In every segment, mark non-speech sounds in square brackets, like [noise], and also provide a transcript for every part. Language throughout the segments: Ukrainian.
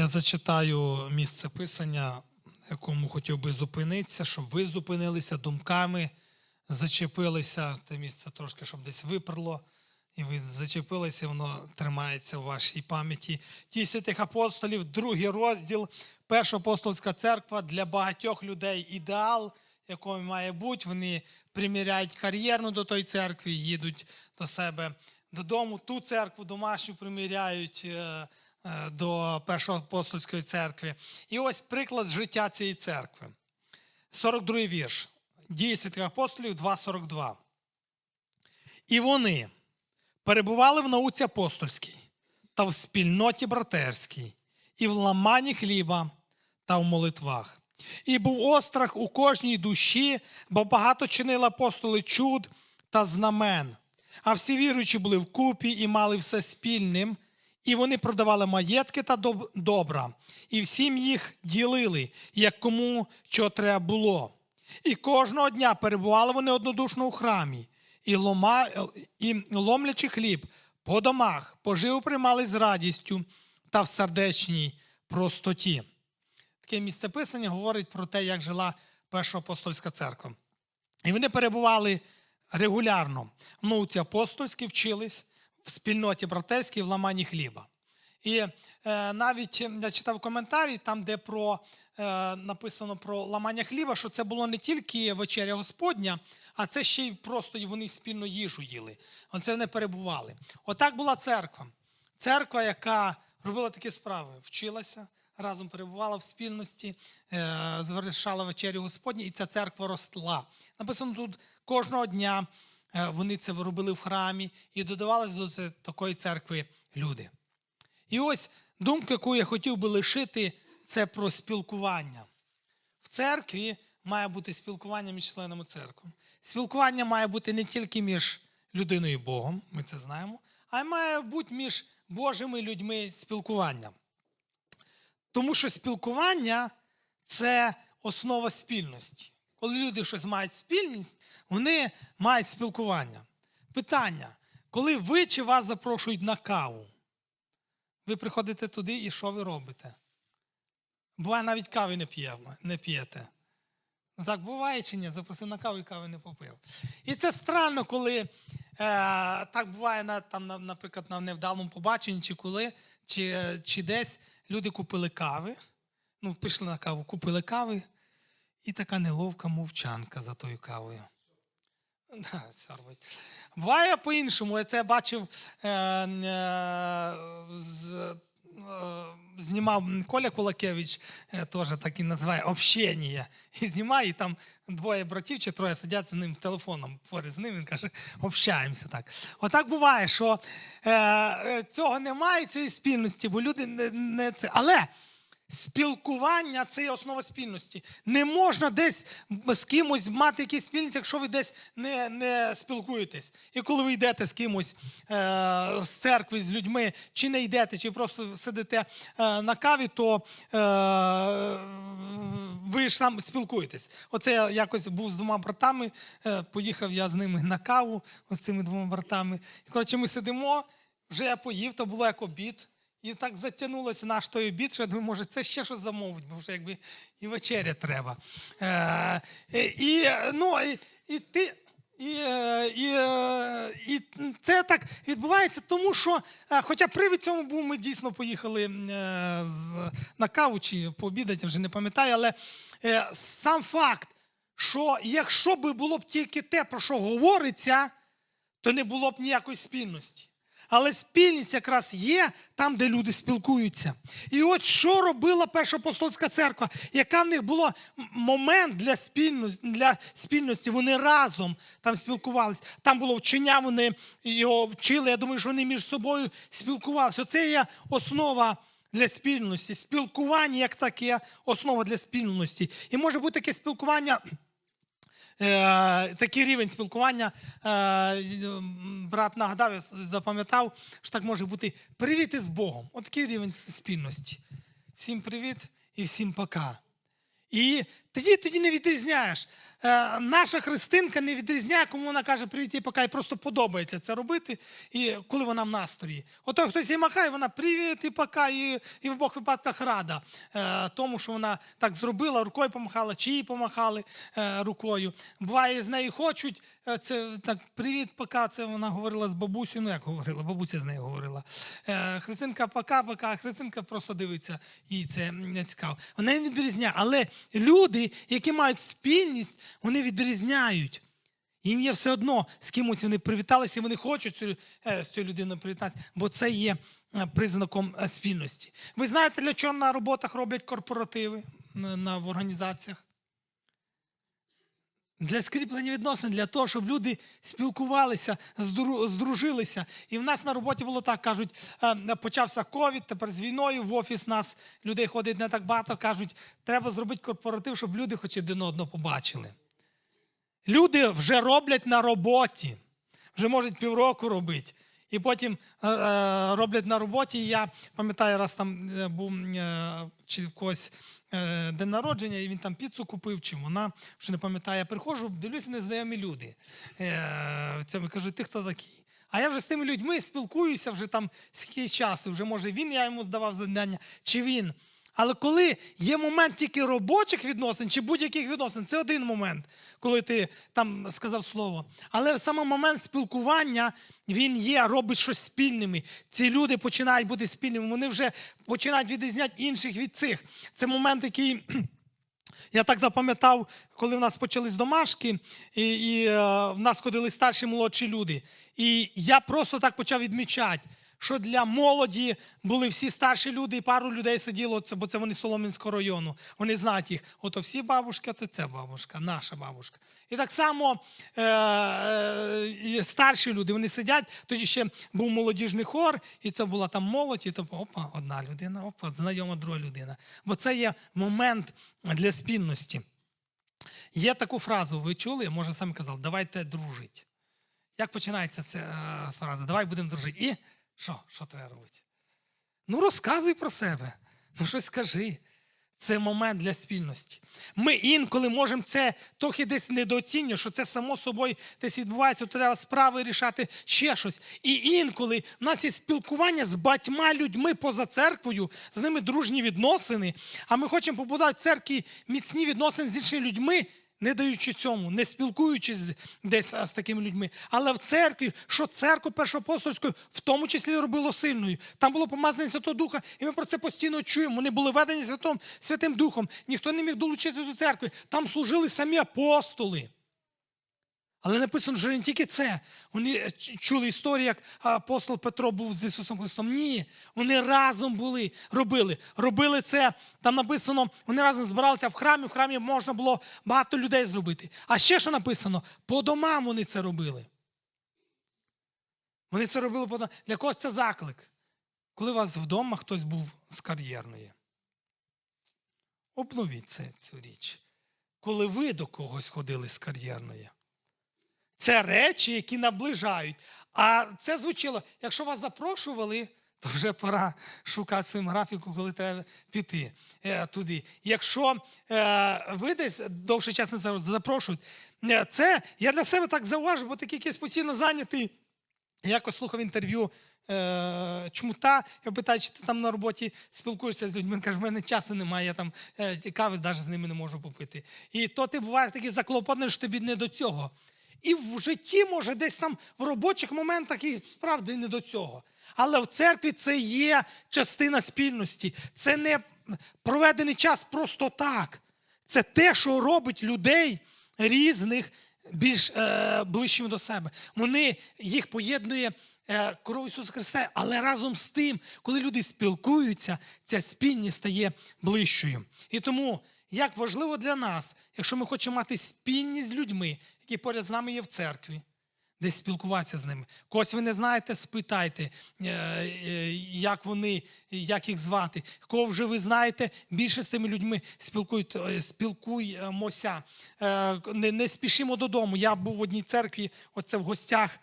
Я зачитаю місце писання, якому хотів би зупинитися, щоб ви зупинилися думками, зачепилися. Те місце трошки, щоб десь виперло, і ви зачепилися, воно тримається в вашій пам'яті. Ті святих апостолів, другий розділ, перша апостольська церква для багатьох людей ідеал, який має бути. Вони приміряють кар'єрну до тої церкви, їдуть до себе додому, ту церкву домашню приміряють. Е, До першої апостольської церкви. І ось приклад життя цієї церкви. 42 вірш. Дії святих апостолів 2.42. І вони перебували в науці апостольській та в спільноті братерській, і в ламанні хліба та в молитвах. І був острах у кожній душі, бо багато чинили апостоли чуд та знамен. А всі віруючі були вкупі і мали все спільним, і вони продавали маєтки та добра, і всім їх ділили, як кому що треба було. І кожного дня перебували вони однодушно у храмі, і, лома, і ломлячи хліб по домах, поживу приймали з радістю та в сердечній простоті. Таке місце писання говорить про те, як жила Перша апостольська церква. І вони перебували регулярно науці апостольській, вчились в спільноті братерській в ламанні хліба. І е, навіть я читав коментарі, там, де про, е, написано про ламання хліба, що це було не тільки вечеря Господня, а це ще й просто вони спільно їжу їли. Оце не перебували. Отак була церква. Церква, яка робила такі справи, вчилася, разом перебувала в спільності, е, завершала вечерю Господню, і ця церква росла. Написано тут кожного дня вони це робили в храмі і додавалися до такої церкви люди. І ось думка, яку я хотів би лишити, це про спілкування. В церкві має бути спілкування між членами церкви. Спілкування має бути не тільки між людиною і Богом, ми це знаємо, а й має бути між Божими людьми спілкування. Тому що спілкування це основа спільності. Коли люди щось мають спільність, вони мають спілкування. Питання: коли ви чи вас запрошують на каву, ви приходите туди і що ви робите? Буває, навіть кави не, п'ємо, не п'єте. Ну, Так буває чи ні? Запросив на каву і кави не попив. І це странно, коли е, так буває, на, там, на, наприклад, на невдалому побаченні, чи коли, чи, чи десь люди купили кави, ну, пішли на каву, купили кави, і така неловка мовчанка за тою кавою. [laughs] Буває по-іншому. Я це бачив, е, е, е, знімав Коля Кулакевич, теж так і називає общення. І знімає, і там двоє братів чи троє сидять з ним телефоном поряд з ним. Він каже, общаємося так. Отак буває, що цього немає, цієї спільності, бо люди не це. Але Спілкування це є основа спільності. Не можна десь з кимось мати якісь спільність, якщо ви десь не, не спілкуєтесь. І коли ви йдете з кимось е, з церкви, з людьми, чи не йдете, чи просто сидите е, на каві, то е, ви ж там спілкуєтесь. Оце я якось був з двома братами, е, поїхав я з ними на каву, з цими двома братами. І коротше, ми сидимо, вже я поїв, то було як обід. І так затягнулося наш той обід, що я думаю, може, це ще щось замовить, бо вже якби і вечеря треба. Е, е, і, ну, і, і ти. І, е, і, е, і це так відбувається, тому що, хоча привід цьому був, ми дійсно поїхали на каву чи пообідати, вже не пам'ятаю, але сам факт, що якщо би було б тільки те, про що говориться, то не було б ніякої спільності. Але спільність якраз є там, де люди спілкуються. І от що робила Перша апостольська церква, яка в них була момент для спільності, для спільності. Вони разом там спілкувалися. Там було вчення, вони його вчили. Я думаю, що вони між собою спілкувалися. Оце є основа для спільності. Спілкування як таке основа для спільності. І може бути таке спілкування. Е, такий рівень спілкування. Е, брат нагадав, я запам'ятав, що так може бути привіт із Богом. От такий рівень спільності. Всім привіт і всім пока. І тоді, тоді не відрізняєш. Е, наша Христинка не відрізняє, кому вона каже привіт і пока, і просто подобається це робити, і коли вона в настрої. Ото хтось їй махає, вона привіт і пока, і, і в обох випадках рада е, тому, що вона так зробила, рукою помахала, чи їй помахали е, рукою. Буває, з неї хочуть. е, Це так, привіт, пока. Це вона говорила з бабусею. Ну як говорила, бабуся з нею говорила. Е, Христинка, пока, пока. Христинка просто дивиться, їй це не цікаво. Вона відрізняє. Але люди, які мають спільність, вони відрізняють. Їм є все одно, з кимось вони привіталися, і вони хочуть цю, е, з цією людиною привітатися, бо це є е, признаком е, спільності. Ви знаєте, для чого на роботах роблять корпоративи на, на, в організаціях? Для скріплення відносин, для того, щоб люди спілкувалися, здружилися. І в нас на роботі було так, кажуть, е, почався ковід, тепер з війною в офіс нас людей ходить не так багато. Кажуть, треба зробити корпоратив, щоб люди хоч один одного побачили. Люди вже роблять на роботі, вже можуть півроку робити. І потім е, е, роблять на роботі. Я пам'ятаю, раз там був чи в когось день народження, і він там піцу купив, чи вона ще не пам'ятає. Я приходжу, дивлюся, незнайомі люди. Е, цьому кажу, ти хто такий? А я вже з тими людьми спілкуюся вже там скільки часу. Вже може він я йому здавав завдання, чи він. Але коли є момент тільки робочих відносин чи будь-яких відносин, це один момент, коли ти там сказав слово. Але саме момент спілкування він є, робить щось спільними. Ці люди починають бути спільними, вони вже починають відрізняти інших від цих. Це момент, який. [clears throat] Я так запам'ятав, коли в нас почались домашки, і, і е, в нас ходили старші молодші люди. І я просто так почав відмічати, що для молоді були всі старші люди, і пару людей сиділо, бо це вони з Солом'янського району. Вони знають їх. Ото всі бабушки, то це бабушка, наша бабушка. І так само е, е, старші люди, вони сидять. Тоді ще був молодіжний хор, і це була там молодь, і то опа, одна людина, опа, знайома друга людина. Бо це є момент для спільності. Є таку фразу, ви чули, може самі казали, давайте дружити. Як починається ця е, фраза? Давай будемо дружити. І що? Що треба робити? Ну, розказуй про себе. Ну, щось скажи. Це момент для спільності. Ми інколи можемо це трохи десь недооцінювати, що це само собою десь відбувається, треба справи рішати ще щось. І інколи в нас є спілкування з батьма людьми поза церквою, з ними дружні відносини. А ми хочемо побудувати в церкві міцні відносини з іншими людьми, не даючи цьому, не спілкуючись десь з такими людьми. Але в церкві, що церкву першоапостольську в тому числі робило сильною. Там було помазання Святого Духа, і ми про це постійно чуємо. Вони були ведені Святим Духом. Ніхто не міг долучитися до церкви. Там служили самі апостоли. Але написано, що не тільки це. Вони е, чули історію, як апостол Петро був з Ісусом Христом. Ні, вони разом були, робили. Робили це, там написано, вони разом збиралися в храмі, в храмі можна було багато людей зробити. А ще що написано? По домам вони це робили. Вони це робили по домам. Для когось це заклик. Коли у вас вдома хтось був з кар'єрної. Обновіть це, цю річ. Коли ви до когось ходили з кар'єрної. Це речі, які наближають. А це звучило, якщо вас запрошували, то вже пора шукати своїм графіку, коли треба піти е, туди. Якщо е, ви десь довший час не запрошують, е, це я для себе так зауважу, бо такий якийсь постійно зайнятий. Якось слухав інтерв'ю е, чмута, я питаю, чи ти там на роботі спілкуєшся з людьми. Він каже, в мене часу немає, я там е, кави навіть з ними не можу попити. І то ти буває такий заклопотаний, що тобі не до цього. І в житті, може, десь там в робочих моментах і справді не до цього. Але в церкві це є частина спільності. Це не проведений час просто так. Це те, що робить людей різних більш е, ближчими до себе. Вони їх поєднує е, кров Ісуса Христа, але разом з тим, коли люди спілкуються, ця спільність стає ближчою. І тому як важливо для нас, якщо ми хочемо мати спільність з людьми, які поряд з нами є в церкві, десь спілкуватися з ними. Когось ви не знаєте, спитайте, е, е, як вони, як їх звати. Кого вже ви знаєте, більше з тими людьми е, спілкуємося. Не, не спішимо додому. Я був в одній церкві, оце в гостях.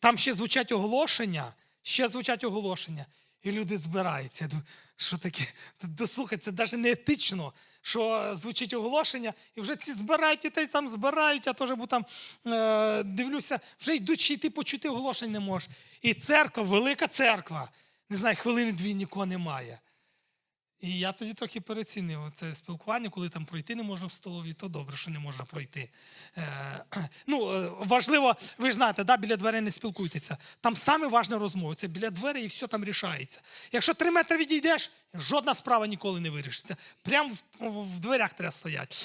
Там ще звучать оголошення, ще звучать оголошення. І люди збираються. Що таке? Дослухай, це навіть не етично, що звучить оголошення, і вже ці збирають дітей там збирають, я теж бо там е, дивлюся, вже йдучи, ти почути оголошень не можеш. І церква, велика церква. Не знаю, хвилини дві нікого немає. І я тоді трохи переоцінив це спілкування, коли там пройти не можна в столові, то добре, що не можна пройти. Е, [clears throat] ну, е, важливо, ви ж знаєте, да, біля дверей не спілкуйтеся. Там саме важна розмова. Це біля дверей і все там рішається. Якщо три метри відійдеш, жодна справа ніколи не вирішиться. Прямо в, в дверях треба стояти.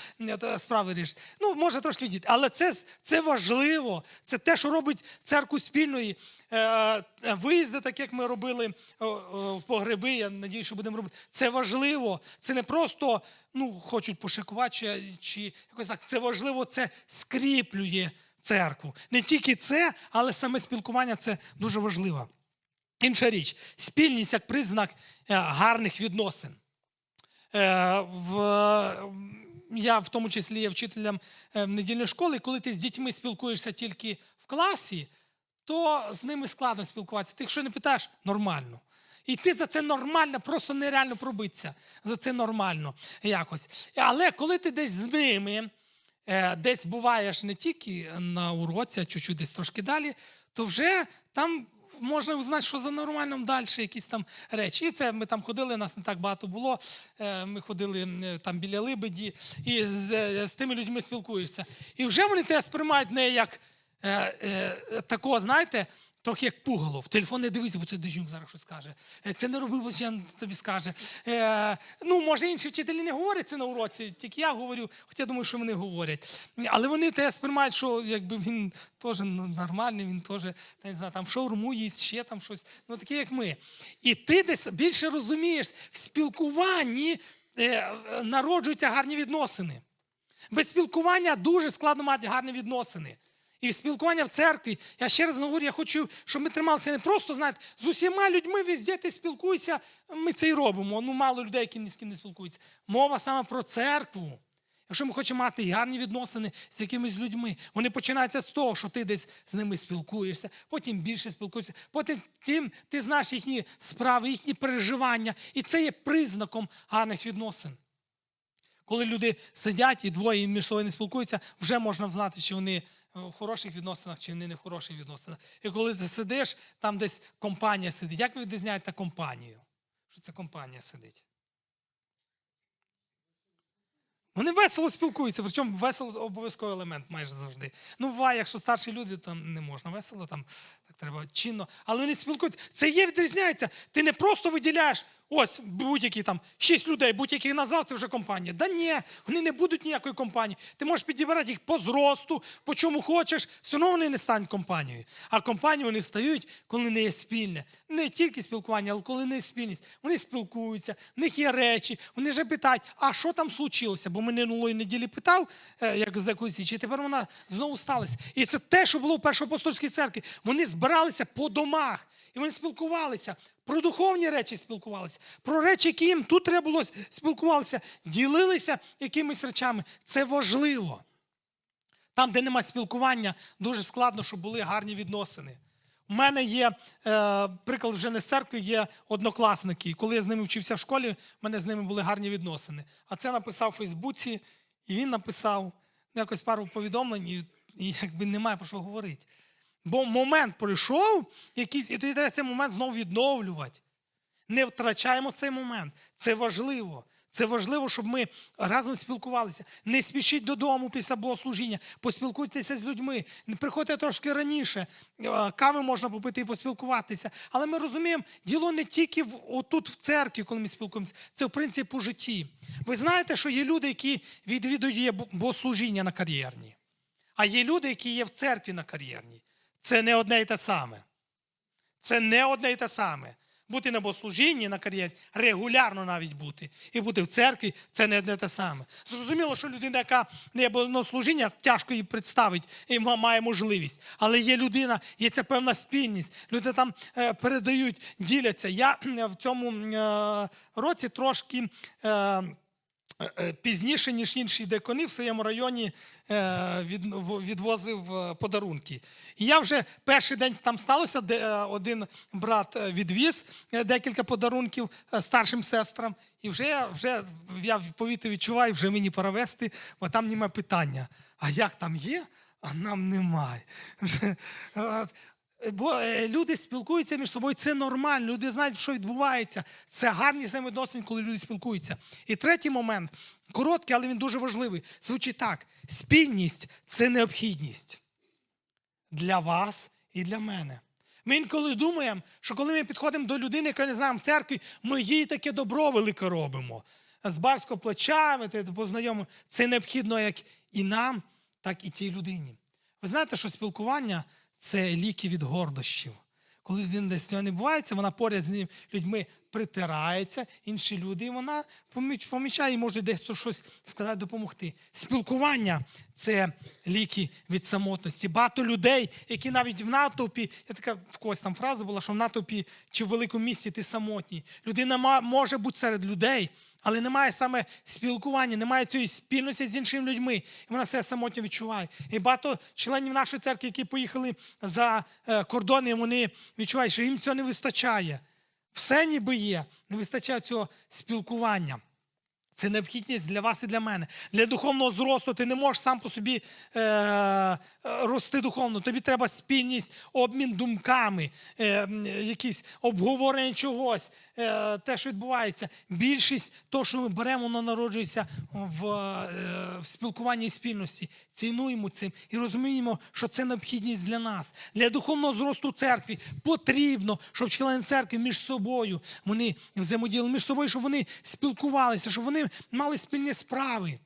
Справи рішить. Ну, може трошки відійти. Але це, це важливо. Це те, що робить церкву спільної. Е, е, виїзди, так як ми робили в погреби, я надію, що будемо робити. Це важливо. Це не просто ну, хочуть пошикувати чи, чи якось так. Це важливо, це скріплює церкву. Не тільки це, але саме спілкування це дуже важливо. Інша річ, спільність як признак е, гарних відносин. Е, в, я в тому числі є вчителем е, недільної школи, коли ти з дітьми спілкуєшся тільки в класі, то з ними складно спілкуватися. Ти якщо не питаєш, нормально. І ти за це нормально, просто нереально пробитися. За це нормально якось. Але коли ти десь з ними, е, десь буваєш не тільки на уроці, а чуть-чуть десь трошки далі, то вже там можна узнати, що за нормальним далі якісь там речі. І це ми там ходили, нас не так багато було. Е, Ми ходили там біля Либеді, і з, е, з тими людьми спілкуєшся. І вже вони тебе сприймають не як е, е, такого, знаєте, трохи як пугало. В телефон не дивися, бо це дежюк зараз щось скаже. Е, Це не роби, бо ще тобі скаже. Е, ну, може, інші вчителі не говорять це на уроці, тільки я говорю, хоча я думаю, що вони говорять. Але вони те сприймають, що якби він теж нормальний, він теж не знаю, там шаурму їсть, ще там щось. Ну, такі, як ми. І ти десь більше розумієш, в спілкуванні е, народжуються гарні відносини. Без спілкування дуже складно мати гарні відносини. І спілкування в церкві, я ще раз говорю, я хочу, щоб ми трималися не просто, знаєте, з усіма людьми везде ти спілкуйся, ми це і робимо. Ну, мало людей, які ні з ким не спілкуються. Мова саме про церкву. Якщо ми хочемо мати гарні відносини з якимись людьми, вони починаються з того, що ти десь з ними спілкуєшся, потім більше спілкуєшся, потім тим ти знаєш їхні справи, їхні переживання. І це є признаком гарних відносин. Коли люди сидять і двоє між собою не спілкуються, вже можна знати, чи вони в хороших відносинах, чи вони не в хороших відносинах. І коли ти сидиш, там десь компанія сидить. Як ви відрізняєте компанію? Що це компанія сидить? Вони весело спілкуються, причому весело обов'язковий елемент майже завжди. Ну, буває, якщо старші люди, там не можна весело, там так треба чинно. Але вони спілкуються. Це є відрізняється. Ти не просто виділяєш ось будь-які там шість людей, будь-яких назвав, це вже компанія. Да ні, вони не будуть ніякої компанії. Ти можеш підібрати їх по зросту, по чому хочеш, все одно вони не стануть компанією. А компанію вони стають, коли не є спільне. Не тільки спілкування, але коли не є спільність. Вони спілкуються, в них є речі, вони вже питають, а що там случилося? Бо минулої неділі питав, е, як за якусь, і тепер вона знову сталася. І це те, що було в Першоапостольській церкві. Вони збиралися по домах. І вони спілкувалися, про духовні речі спілкувалися, про речі, які їм тут треба було спілкувалися, ділилися якимись речами. Це важливо. Там, де немає спілкування, дуже складно, щоб були гарні відносини. У мене є е, приклад вже не з церкви, є однокласники. І коли я з ними вчився в школі, в мене з ними були гарні відносини. А це написав у Фейсбуці, і він написав якось пару повідомлень, і, і якби немає про що говорити. Бо момент пройшов якийсь, і тоді треба цей момент знову відновлювати. Не втрачаємо цей момент. Це важливо. Це важливо, щоб ми разом спілкувалися. Не спішіть додому після богослужіння, поспілкуйтеся з людьми. Приходьте трошки раніше. Е, Кави можна попити і поспілкуватися. Але ми розуміємо, діло не тільки в, отут в церкві, коли ми спілкуємося, це в принципі у житті. Ви знаєте, що є люди, які відвідують богослужіння на кар'єрні, а є люди, які є в церкві на кар'єрній. Це не одне і те саме. Це не одне і те саме. Бути на богослужінні, на кар'єрі, регулярно навіть бути. І бути в церкві це не одне те саме. Зрозуміло, що людина, яка не є богослужіння, тяжко її представити і має можливість. Але є людина, є ця певна спільність. Люди там е, передають, діляться. Я в цьому е, році трошки. Е, е, пізніше, ніж інші декони в своєму районі е, відвозив подарунки. І я вже перший день там сталося, де один брат відвіз декілька подарунків старшим сестрам. І вже, вже я в повітрі відчуваю, вже мені пора вести, бо там немає питання. А як там є, а нам немає. Е, Бо е, люди спілкуються між собою, це нормально. Люди знають, що відбувається. Це гарні взаємодносини, коли люди спілкуються. І третій момент короткий, але він дуже важливий. Звучить так: спільність це необхідність для вас і для мене. Ми інколи думаємо, що коли ми підходимо до людини, яка не знаємо в церкві, ми їй таке добро велике робимо. З барського плеча, те. Це необхідно як і нам, так і тій людині. Ви знаєте, що спілкування це ліки від гордощів. Коли людина десь цього не бувається, вона поряд з ним людьми притирається, інші люди, і вона помічає і може десь щось сказати, допомогти. Спілкування це ліки від самотності. Багато людей, які навіть в натовпі, я така в когось там фраза була, що в натовпі чи в великому місті ти самотній. Людина може бути серед людей, але немає саме спілкування, немає цієї спільності з іншими людьми. І вона себе самотньо відчуває. І багато членів нашої церкви, які поїхали за е, кордони, вони відчувають, що їм цього не вистачає. Все ніби є, не вистачає цього спілкування. Це необхідність для вас і для мене. Для духовного зросту ти не можеш сам по собі е, рости духовно. Тобі треба спільність, обмін думками, е, якісь обговорення чогось, е, те, що відбувається. Більшість того, що ми беремо, воно народжується в, е, в спілкуванні і спільності. Цінуємо цим і розуміємо, що це необхідність для нас. Для духовного зросту церкві потрібно, щоб члени церкви між собою вони взаємодіяли між собою, щоб вони спілкувалися, щоб вони мали спільні справи.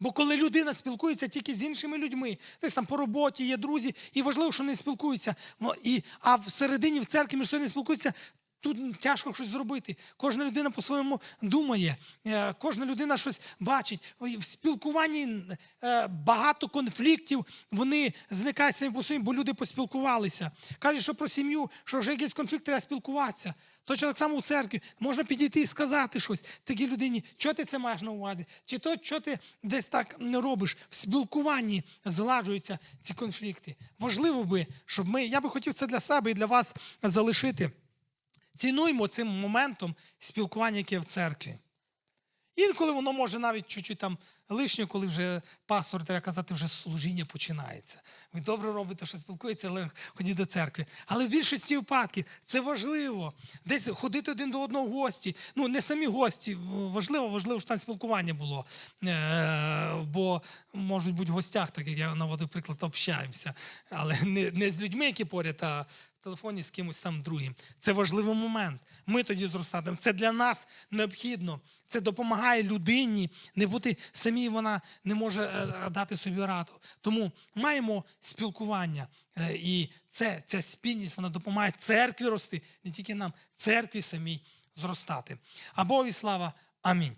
Бо коли людина спілкується тільки з іншими людьми, десь там по роботі є друзі, і важливо, що вони спілкуються. І, а всередині в церкві між собою спілкуються, тут тяжко щось зробити. Кожна людина по-своєму думає, е, кожна людина щось бачить. В спілкуванні е, багато конфліктів вони зникають самі по собі, бо люди поспілкувалися. Кажуть, що про сім'ю, що вже якийсь конфлікт треба спілкуватися. Точно так само у церкві можна підійти і сказати щось такій людині, що ти це маєш на увазі, чи то, що ти десь так не робиш. В спілкуванні зладжуються ці конфлікти. Важливо би, щоб ми, я би хотів це для себе і для вас залишити. Цінуймо цим моментом спілкування, яке в церкві. Інколи воно може навіть чуть-чуть там лишнє, коли вже пастор, треба казати, вже служіння починається. Ви добре робите, що спілкуєтеся, але ходіть до церкви. Але в більшості випадків це важливо. Десь ходити один до одного в гості. Ну, не самі гості. Важливо, важливо, щоб там спілкування було. Е, бо можуть бути в гостях, так як я наводив приклад, общаємося. Але не, не з людьми, які поряд, а телефоні з кимось там другим. Це важливий момент. Ми тоді зростатимемо. Це для нас необхідно. Це допомагає людині не бути самій, вона не може е, дати собі раду. Тому маємо спілкування. Е, І це, ця спільність вона допомагає церкві рости, не тільки нам, церкві самій зростати. А Богові слава. Амінь.